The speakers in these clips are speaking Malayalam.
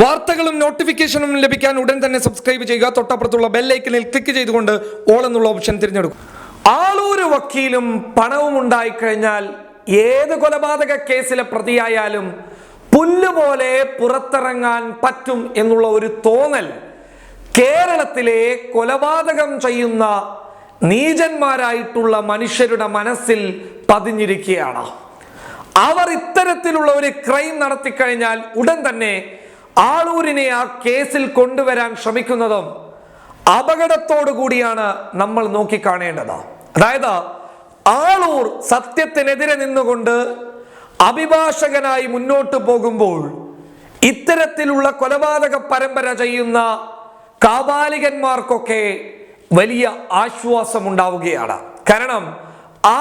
വാർത്തകളും നോട്ടിഫിക്കേഷനും ലഭിക്കാൻ ഉടൻ തന്നെ സബ്സ്ക്രൈബ് ചെയ്യുക. തൊട്ടപ്പുറത്തുള്ള ബെല്ലൈക്കനിൽ ക്ലിക്ക് ചെയ്തുകൊണ്ട് ഓൾ എന്നുള്ള ഓപ്ഷൻ തിരഞ്ഞെടുക്കും. ആളൂര് വക്കീലും പണവും ഉണ്ടായിക്കഴിഞ്ഞാൽ ഏത് കൊലപാതക കേസിലെ പ്രതിയായാലും പുല്ലുപോലെ പുറത്തിറങ്ങാൻ പറ്റും എന്നുള്ള ഒരു തോന്നൽ കേരളത്തിലെ കൊലപാതകം ചെയ്യുന്ന നീചന്മാരായിട്ടുള്ള മനുഷ്യരുടെ മനസ്സിൽ പതിഞ്ഞിരിക്കുകയാണ്. അവർ ഇത്തരത്തിലുള്ള ഒരു ക്രൈം നടത്തിക്കഴിഞ്ഞാൽ ഉടൻ തന്നെ ആളൂരിനെ ആ കേസിൽ കൊണ്ടുവരാൻ ശ്രമിക്കുന്നതും അപകടത്തോടു കൂടിയാണ് നമ്മൾ നോക്കിക്കാണേണ്ടത്. അതായത് ആളൂർ സത്യത്തിനെതിരെ നിന്നുകൊണ്ട് അഭിഭാഷകനായി മുന്നോട്ട് പോകുമ്പോൾ ഇത്തരത്തിലുള്ള കൊലപാതക പരമ്പര ചെയ്യുന്ന കാബാലികന്മാർക്കൊക്കെ വലിയ ആശ്വാസം ഉണ്ടാവുകയാണ് കാരണം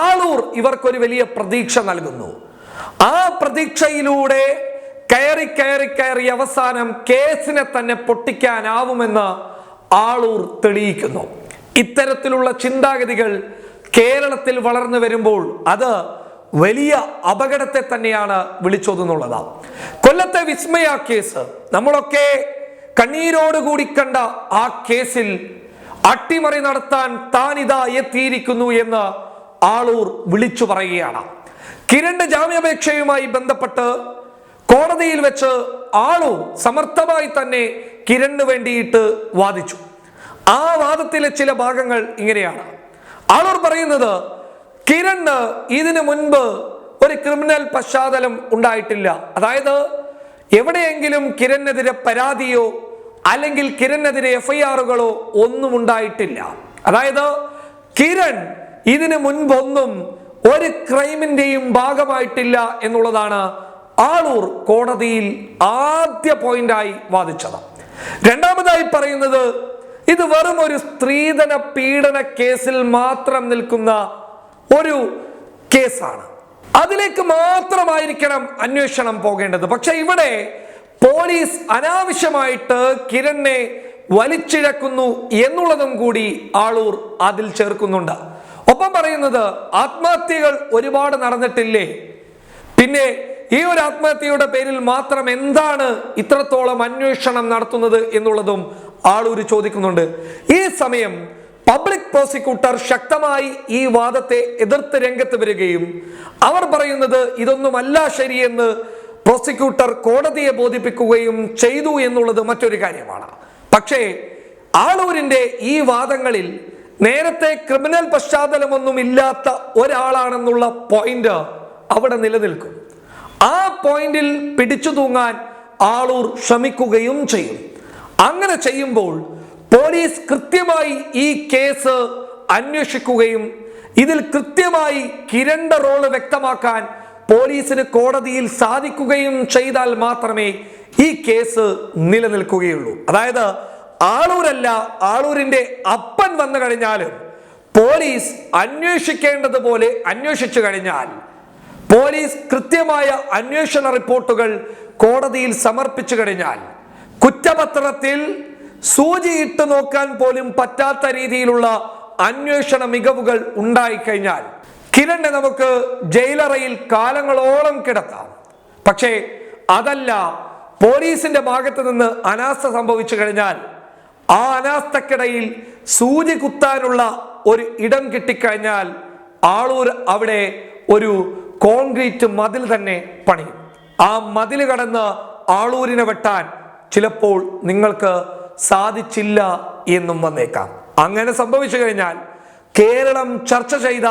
ആളൂർ ഇവർക്കൊരു വലിയ പ്രതീക്ഷ നൽകുന്നു. ആ പ്രതീക്ഷയിലൂടെ കയറി കയറി കയറി അവസാനം കേസിനെ തന്നെ പൊട്ടിക്കാനാവുമെന്ന് ആളൂർ തെളിയിക്കുന്നു. ഇത്തരത്തിലുള്ള ചിന്താഗതികൾ കേരളത്തിൽ വളർന്നു വരുമ്പോൾ അത് വലിയ അപകടത്തെ തന്നെയാണ് വിളിച്ചോതുന്നുള്ളത്. കൊല്ലത്തെ വിസ്മയ കേസ് നമ്മളൊക്കെ കണ്ണീരോടുകൂടി കണ്ട ആ കേസിൽ അട്ടിമറി നടത്താൻ താനിതാ എത്തിയിരിക്കുന്നു എന്ന് ആളൂർ വിളിച്ചു പറയുകയാണ്. കിരണ് ജാമ്യാപേക്ഷയുമായി ബന്ധപ്പെട്ട് കോടതിയിൽ വെച്ച് ആളു സമർത്ഥമായി തന്നെ കിരണിന് വേണ്ടിയിട്ട് വാദിച്ചു. ആ വാദത്തിലെ ചില ഭാഗങ്ങൾ ഇങ്ങനെയാണ്. ആളൂർ പറയുന്നത് കിരണ് ഇതിനു മുൻപ് ഒരു ക്രിമിനൽ പശ്ചാത്തലം ഉണ്ടായിട്ടില്ല. അതായത് എവിടെയെങ്കിലും കിരണിനെതിരെ പരാതിയോ അല്ലെങ്കിൽ കിരണിനെതിരെ എഫ്ഐആറുകളോ ഒന്നും ഉണ്ടായിട്ടില്ല. അതായത് കിരൺ ഇതിനു മുൻപൊന്നും ഒരു ക്രൈമിന്റെയും ഭാഗമായിട്ടില്ല എന്നുള്ളതാണ് ആളൂർ കോടതിയിൽ ആദ്യ പോയിന്റായി വാദിച്ചത്. രണ്ടാമതായി പറയുന്നത് ഇത് വെറും ഒരു സ്ത്രീധന പീഡന കേസിൽ മാത്രം നിൽക്കുന്ന ഒരു കേസാണ്. അതിലേക്ക് മാത്രമായിരിക്കണം അന്വേഷണം പോകേണ്ടത്. പക്ഷെ ഇവിടെ പോലീസ് അനാവശ്യമായിട്ട് കിരണിനെ വലിച്ചിഴക്കുന്നു എന്നുള്ളതും കൂടി ആളൂർ അതിൽ ചേർക്കുന്നുണ്ട്. ഒപ്പം പറയുന്നത് ആത്മഹത്യകൾ ഒരുപാട് നടന്നിട്ടില്ലേ? പിന്നെ ഈ ഒരു ആത്മഹത്യയുടെ പേരിൽ മാത്രം എന്താണ് ഇത്രത്തോളം അന്വേഷണം നടത്തുന്നത് എന്നുള്ളതും ആളൂര് ചോദിക്കുന്നുണ്ട്. ഈ സമയം പബ്ലിക് പ്രോസിക്യൂട്ടർ ശക്തമായി ഈ വാദത്തെ എതിർത്ത് രംഗത്ത് വരികയും അവർ പറയുന്നത് ഇതൊന്നുമല്ല ശരിയെന്ന് പ്രോസിക്യൂട്ടർ കോടതിയെ ബോധിപ്പിക്കുകയും ചെയ്തു എന്നുള്ളത് മറ്റൊരു കാര്യമാണ്. പക്ഷേ ആളൂരിന്റെ ഈ വാദങ്ങളിൽ നേരത്തെ ക്രിമിനൽ പശ്ചാത്തലമൊന്നും ഇല്ലാത്ത ഒരാളാണെന്നുള്ള പോയിന്റ് അവിടെ നിലനിൽക്കും. ആ പോയിന്റിൽ പിടിച്ചു തൂങ്ങാൻ ആളൂർ ശ്രമിക്കുകയും ചെയ്യും. അങ്ങനെ ചെയ്യുമ്പോൾ പോലീസ് കൃത്യമായി ഈ കേസ് അന്വേഷിക്കുകയും ഇതിൽ കൃത്യമായി കിരണ്ട റോൾ വ്യക്തമാക്കാൻ പോലീസിന് കോടതിയിൽ സാധിക്കുകയും ചെയ്താൽ മാത്രമേ ഈ കേസ് നിലനിൽക്കുകയുള്ളൂ. അതായത് ആളൂരല്ല ആളൂരിന്റെ അപ്പൻ വന്നു കഴിഞ്ഞാലും പോലീസ് അന്വേഷിക്കേണ്ടതുപോലെ അന്വേഷിച്ചു കഴിഞ്ഞാൽ പോലീസ് കൃത്യമായ അന്വേഷണ റിപ്പോർട്ടുകൾ കോടതിയിൽ സമർപ്പിച്ചു കഴിഞ്ഞാൽ കുറ്റപത്രത്തിൽ സൂചിയിട്ട് നോക്കാൻ പോലും പറ്റാത്ത രീതിയിലുള്ള അന്വേഷണ മികവുകൾ ഉണ്ടായിക്കഴിഞ്ഞാൽ കിരണിനെ നമുക്ക് ജയിലറയിൽ കാലങ്ങളോളം കിടത്താം. പക്ഷേ അതല്ല പോലീസിന്റെ ഭാഗത്ത് നിന്ന് അനാസ്ഥ സംഭവിച്ചു കഴിഞ്ഞാൽ ആ അനാസ്ഥക്കിടയിൽ സൂചി കുത്താനുള്ള ഒരു ഇടം കിട്ടിക്കഴിഞ്ഞാൽ ആളൂർ അവിടെ ഒരു കോൺക്രീറ്റ് മതിൽ തന്നെ പണിയും. ആ മതിൽ കടന്ന് ആളൂരിനെ വെട്ടാൻ ചിലപ്പോൾ നിങ്ങൾക്ക് സാധിച്ചില്ല എന്നും വന്നേക്കാം. അങ്ങനെ സംഭവിച്ചു കഴിഞ്ഞാൽ കേരളം ചർച്ച ചെയ്ത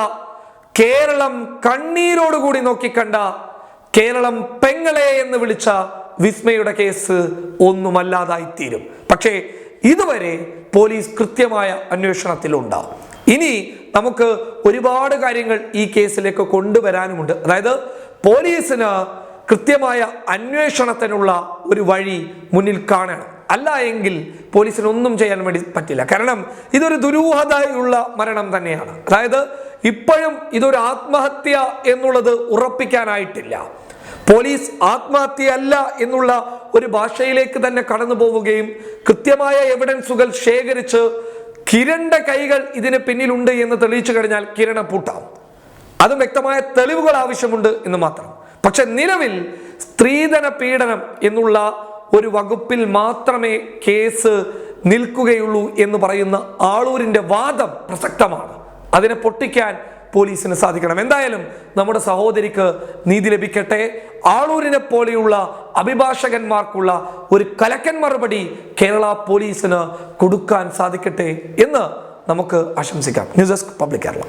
കേരളം കണ്ണീരോടുകൂടി നോക്കിക്കണ്ട കേരളം പെങ്ങളെ എന്ന് വിളിച്ച വിസ്മയുടെ കേസ് ഒന്നുമല്ലാതായി തീരും പക്ഷേ ഇതുവരെ പോലീസ് കൃത്യമായ അന്വേഷണത്തിലുണ്ട് ഇനി നമുക്ക് ഒരുപാട് കാര്യങ്ങൾ ഈ കേസിലേക്ക് കൊണ്ടുവരാനുമുണ്ട്. അതായത് പോലീസിന് കൃത്യമായ അന്വേഷണത്തിനുള്ള ഒരു വഴി മുന്നിൽ കാണണം. അല്ല എങ്കിൽ പോലീസിന് ഒന്നും ചെയ്യാൻ വേണ്ടി പറ്റില്ല. കാരണം ഇതൊരു ദുരൂഹതയുള്ള മരണം തന്നെയാണ്. അതായത് ഇപ്പോഴും ഇതൊരു ആത്മഹത്യ എന്നുള്ളത് ഉറപ്പിക്കാനായിട്ടില്ല. പോലീസ് ആത്മഹത്യയല്ല എന്നുള്ള ഒരു ഭാഷയിലേക്ക് തന്നെ കടന്നു പോവുകയും കൃത്യമായ എവിഡൻസുകൾ ശേഖരിച്ച് കിരണിന്റെ കൈകൾ ഇതിന് പിന്നിലുണ്ട് എന്ന് തെളിയിച്ചു കഴിഞ്ഞാൽ കിരണ പൂട്ടാം. അതും വ്യക്തമായ തെളിവുകൾ ആവശ്യമുണ്ട് എന്ന് മാത്രം. പക്ഷെ നിലവിൽ സ്ത്രീധന പീഡനം എന്നുള്ള ഒരു വകുപ്പിൽ മാത്രമേ കേസ് നിൽക്കുകയുള്ളൂ എന്ന് പറയുന്ന ആളൂരിന്റെ വാദം പ്രസക്തമാണ്. അതിനെ പൊട്ടിക്കാൻ പോലീസിന് സാധിക്കണം. എന്തായാലും നമ്മുടെ സഹോദരിക്ക് നീതി ലഭിക്കട്ടെ. ആളൂരിനെ പോലെയുള്ള അഭിഭാഷകന്മാർക്കുള്ള ഒരു കലക്കൻ മറുപടി കേരള പോലീസിന് കൊടുക്കാൻ സാധിക്കട്ടെ എന്ന് നമുക്ക് ആശംസിക്കാം. News desk public Kerala.